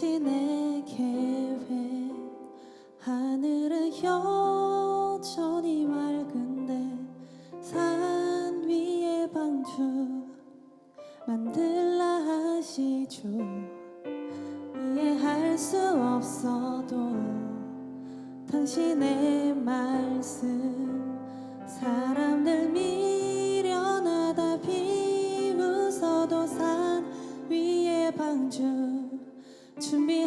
당신의 계획 하늘은 여전히 맑은데 산 위에 방주 만들라 하시죠? 이해할 수 없어도 당신의 말씀 사람들 미련하다. 비웃어도 산 위에 방주 준비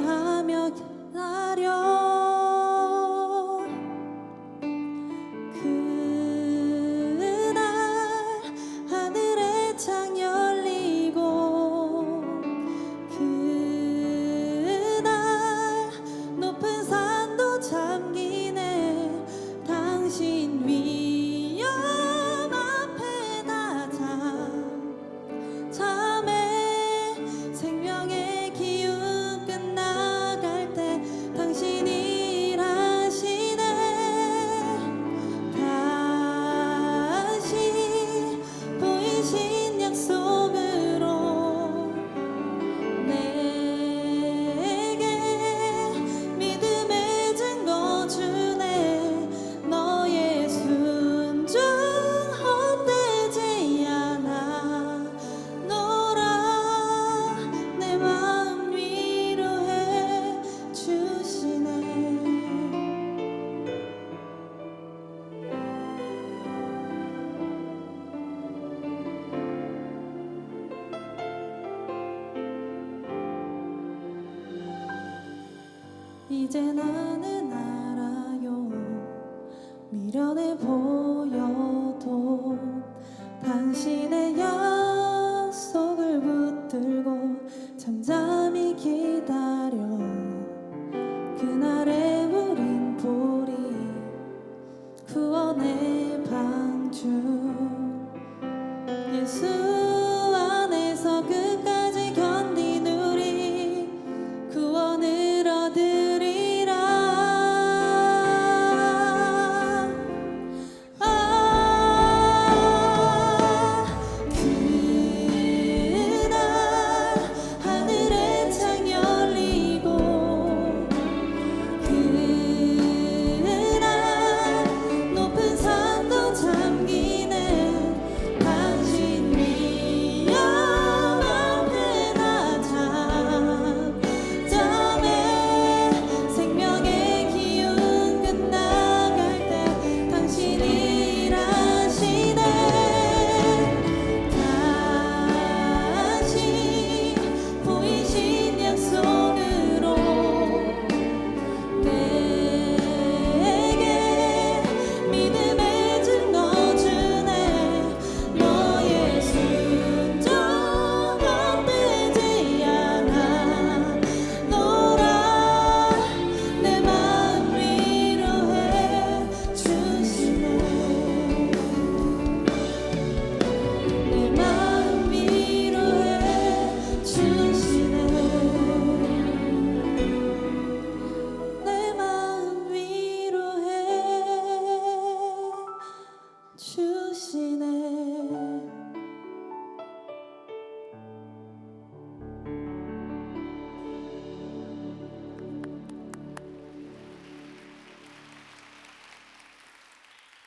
이제 나는 알아요. 미련해 보여도 당신의 약속을 붙들고 잠잠히 기다려. 그날에 우린 보리 구원의 방주. 예수 心。